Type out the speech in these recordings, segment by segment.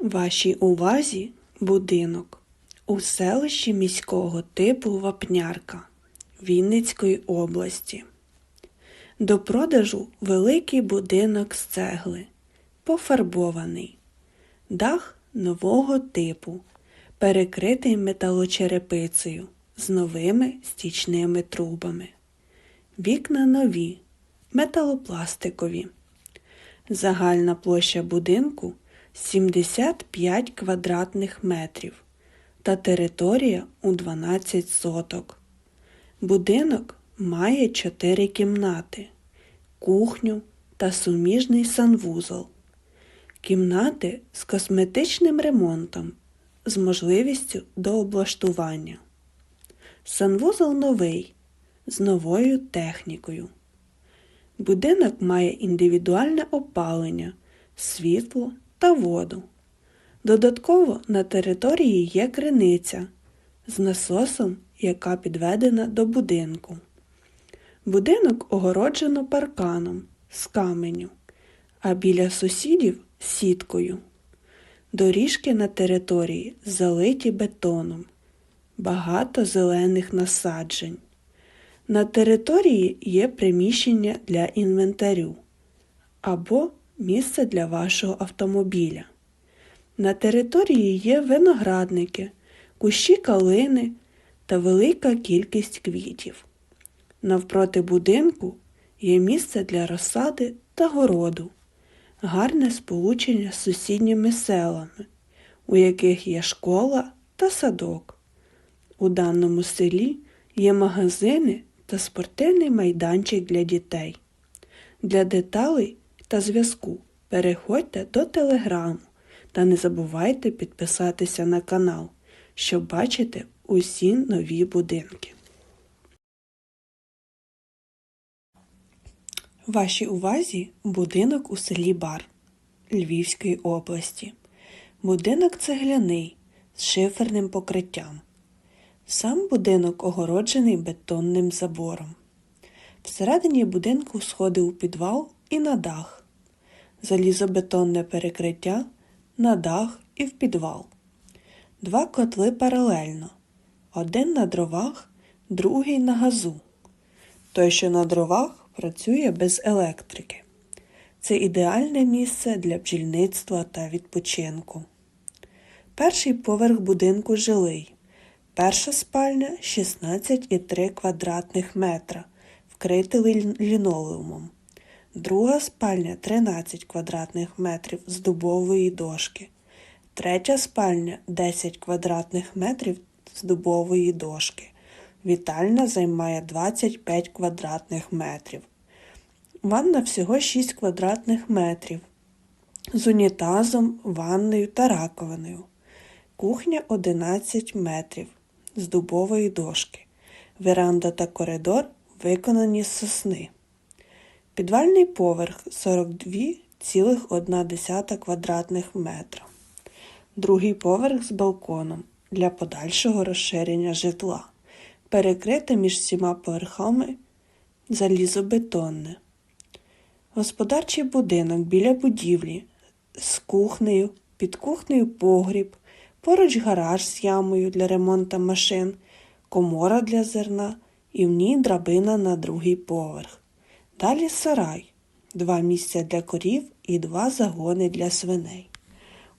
Вашій увазі будинок у селищі міського типу Вапнярка Вінницької області. До продажу великий будинок з цегли, пофарбований, дах нового типу, перекритий металочерепицею з новими стічними трубами. Вікна нові, металопластикові. Загальна площа будинку 75 квадратних метрів та територія у 12 соток. Будинок має 4 кімнати, кухню та суміжний санвузол. Кімнати з косметичним ремонтом з можливістю до облаштування. Санвузол новий з новою технікою. Будинок має індивідуальне опалення, світло та воду. Додатково на території є криниця з насосом, яка підведена до будинку. Будинок огороджено парканом з каменю, а біля сусідів сіткою. Доріжки на території залиті бетоном, багато зелених насаджень. На території є приміщення для інвентарю або місце для вашого автомобіля. На території є виноградники, кущі калини та велика кількість квітів. Навпроти будинку є місце для розсади та городу, гарне сполучення з сусідніми селами, у яких є школа та садок. У даному селі є магазини та спортивний майданчик для дітей. Для деталей та зв'язку переходьте до телеграму та не забувайте підписатися на канал, щоб бачити усі нові будинки. Вашій увазі будинок у селі Бар Львівської області. Будинок цегляний з шиферним покриттям. Сам будинок огороджений бетонним забором. Всередині будинку сходи у підвал і на дах. Залізобетонне перекриття на дах і в підвал. Два котли паралельно. Один на дровах, другий на газу. Той, що на дровах, працює без електрики. Це ідеальне місце для бджільництва та відпочинку. Перший поверх будинку жилий. Перша спальня 16,3 квадратних метра, вкрита лі- лінолеумом. Друга спальня 13 квадратних метрів з дубової дошки. Третя спальня 10 квадратних метрів з дубової дошки. Вітальня займає 25 квадратних метрів. Ванна всього 6 квадратних метрів з унітазом, ванною та раковиною. Кухня 11 метрів з дубової дошки. Веранда та коридор виконані з сосни. Підвальний поверх 42,1 квадратних метра. Другий поверх з балконом для подальшого розширення житла. Перекрите між всіма поверхами залізобетонне. Господарчий будинок біля будівлі з кухнею, під кухнею погріб, поруч гараж з ямою для ремонту машин, комора для зерна і в ній драбина на другий поверх. Далі сарай, два місця для корів і два загони для свиней.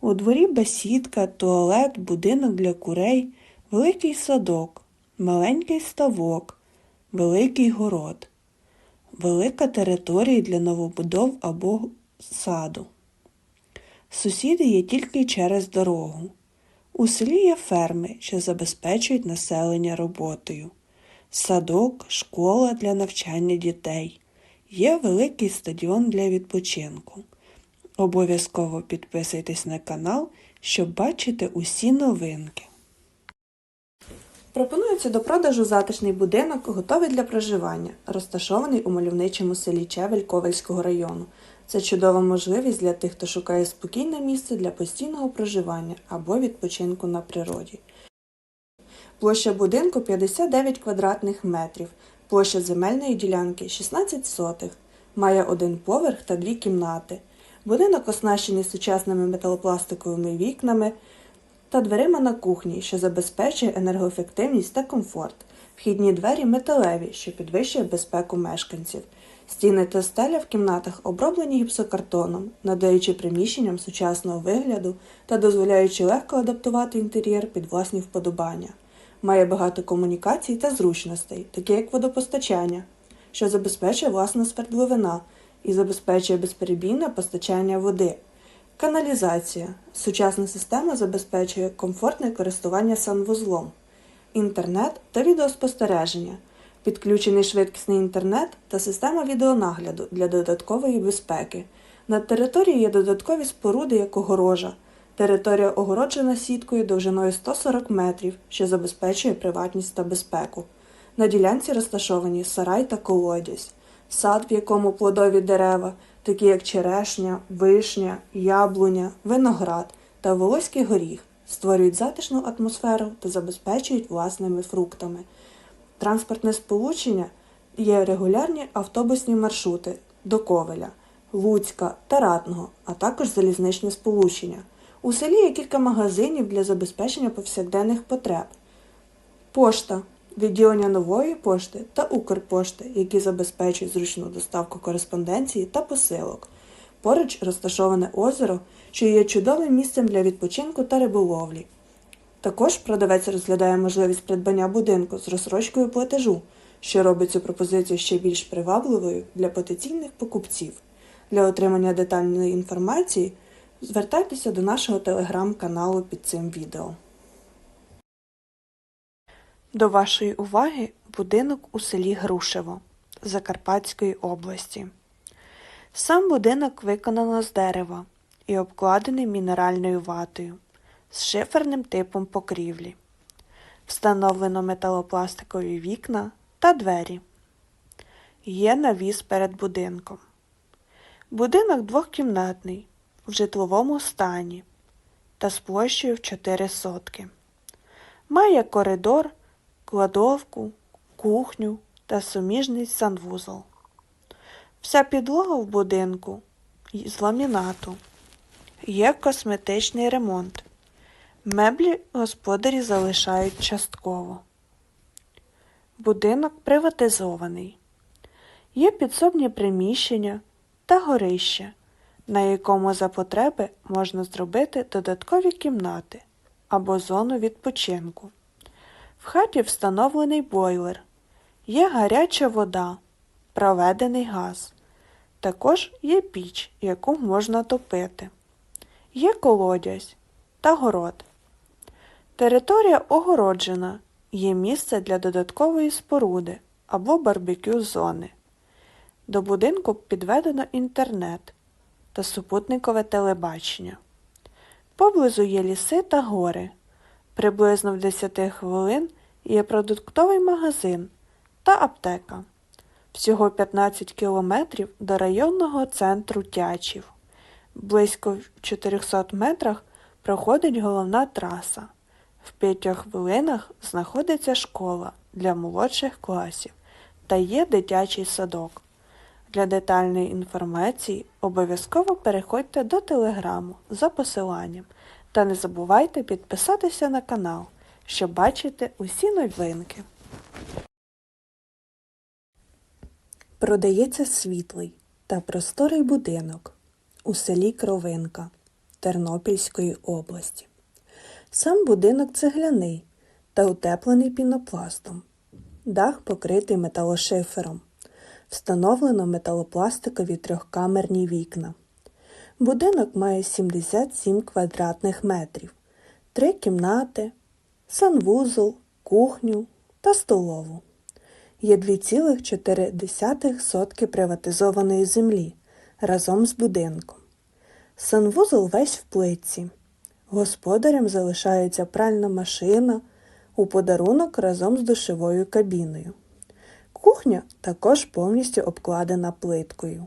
У дворі бесідка, туалет, будинок для курей, великий садок, маленький ставок, великий город, велика територія для новобудов або саду. Сусіди є тільки через дорогу. У селі є ферми, що забезпечують населення роботою. Садок, школа для навчання дітей. Є великий стадіон для відпочинку. Обов'язково підписуйтесь на канал, щоб бачити усі новинки. Пропонується до продажу затишний будинок, готовий для проживання, розташований у мальовничому селі Чевель Ковельського району. Це чудова можливість для тих, хто шукає спокійне місце для постійного проживання або відпочинку на природі. Площа будинку 59 квадратних метрів, площа земельної ділянки 16 сотих, має один поверх та дві кімнати. Будинок оснащений сучасними металопластиковими вікнами та дверима на кухні, що забезпечує енергоефективність та комфорт. Вхідні двері металеві, що підвищує безпеку мешканців. Стіни та стеля в кімнатах оброблені гіпсокартоном, надаючи приміщенням сучасного вигляду та дозволяючи легко адаптувати інтер'єр під власні вподобання. Має багато комунікацій та зручностей, такі як водопостачання, що забезпечує власна свердловина і забезпечує безперебійне постачання води. Каналізація. Сучасна система забезпечує комфортне користування санвузлом, інтернет та відеоспостереження, підключений швидкісний інтернет та система відеонагляду для додаткової безпеки. На території є додаткові споруди, як огорожа. Територія огороджена сіткою довжиною 140 метрів, що забезпечує приватність та безпеку. На ділянці розташовані сарай та колодязь, сад, в якому плодові дерева, такі як черешня, вишня, яблуня, виноград та волоський горіх, створюють затишну атмосферу та забезпечують власними фруктами. Транспортне сполучення є регулярні автобусні маршрути до Ковеля, Луцька та Ратного, а також залізничне сполучення. У селі є кілька магазинів для забезпечення повсякденних потреб. Пошта, відділення нової пошти та Укрпошти, які забезпечують зручну доставку кореспонденції та посилок. Поруч розташоване озеро, що є чудовим місцем для відпочинку та риболовлі. Також продавець розглядає можливість придбання будинку з розсрочкою платежу, що робить цю пропозицію ще більш привабливою для потенційних покупців. Для отримання детальної інформації звертайтеся до нашого телеграм-каналу під цим відео. До вашої уваги будинок у селі Грушево Закарпатської області. Сам будинок виконано з дерева і обкладений мінеральною ватою з шиферним типом покрівлі. Встановлено металопластикові вікна та двері. Є навіс перед будинком. Будинок двохкімнатний в житловому стані та з площею в 4 сотки. Має коридор, кладовку, кухню та суміжний санвузол. Вся підлога в будинку з ламінату. Є косметичний ремонт. Меблі господарі залишають частково. Будинок приватизований. Є підсобні приміщення та горище, на якому за потреби можна зробити додаткові кімнати або зону відпочинку. В хаті встановлений бойлер, є гаряча вода, проведений газ. Також є піч, яку можна топити. Є колодязь та город. Територія огороджена, є місце для додаткової споруди або барбекю зони. До будинку підведено інтернет та супутникове телебачення. Поблизу є ліси та гори. Приблизно в 10 хвилин є продуктовий магазин та аптека. Всього 15 кілометрів до районного центру Тячів. Близько в 400 метрах проходить головна траса. В 5 хвилинах знаходиться школа для молодших класів та є дитячий садок. Для детальної інформації обов'язково переходьте до телеграму за посиланням та не забувайте підписатися на канал, щоб бачити усі новинки. Продається світлий та просторий будинок у селі Кровинка Тернопільської області. Сам будинок цегляний та утеплений пінопластом. Дах покритий металошифером. Встановлено металопластикові трьохкамерні вікна. Будинок має 77 квадратних метрів, три кімнати, санвузол, кухню та столову. Є 2,4 сотки приватизованої землі разом з будинком. Санвузол весь в плитці. Господарям залишається пральна машина у подарунок разом з душовою кабіною. Кухня також повністю обкладена плиткою.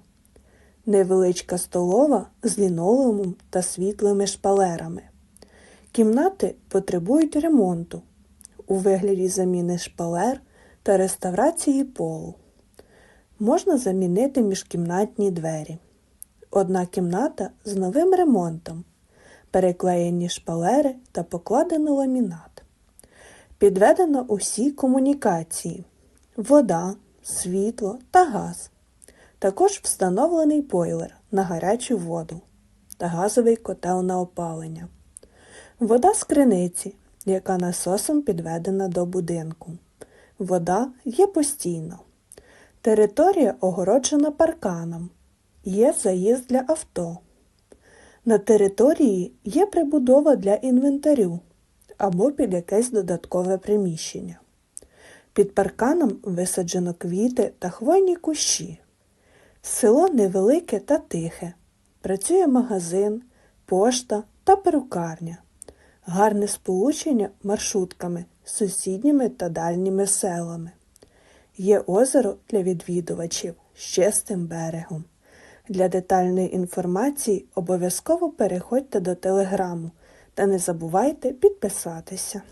Невеличка столова з лінолеумом та світлими шпалерами. Кімнати потребують ремонту у вигляді заміни шпалер та реставрації полу. Можна замінити міжкімнатні двері. одна кімната з новим ремонтом, переклеєні шпалери та покладено ламінат. Підведено усі комунікації: вода, світло та газ. Також встановлений бойлер на гарячу воду та газовий котел на опалення. Вода з криниці, яка насосом підведена до будинку. Вода є постійно. Територія огороджена парканом. Є заїзд для авто. На території є прибудова для інвентарю або під якесь додаткове приміщення. Під парканом висаджено квіти та хвойні кущі. Село невелике та тихе. Працює магазин, пошта та перукарня. Гарне сполучення маршрутками з сусідніми та дальніми селами. Є озеро для відвідувачів з чистим берегом. Для детальної інформації обов'язково переходьте до телеграму та не забувайте підписатися.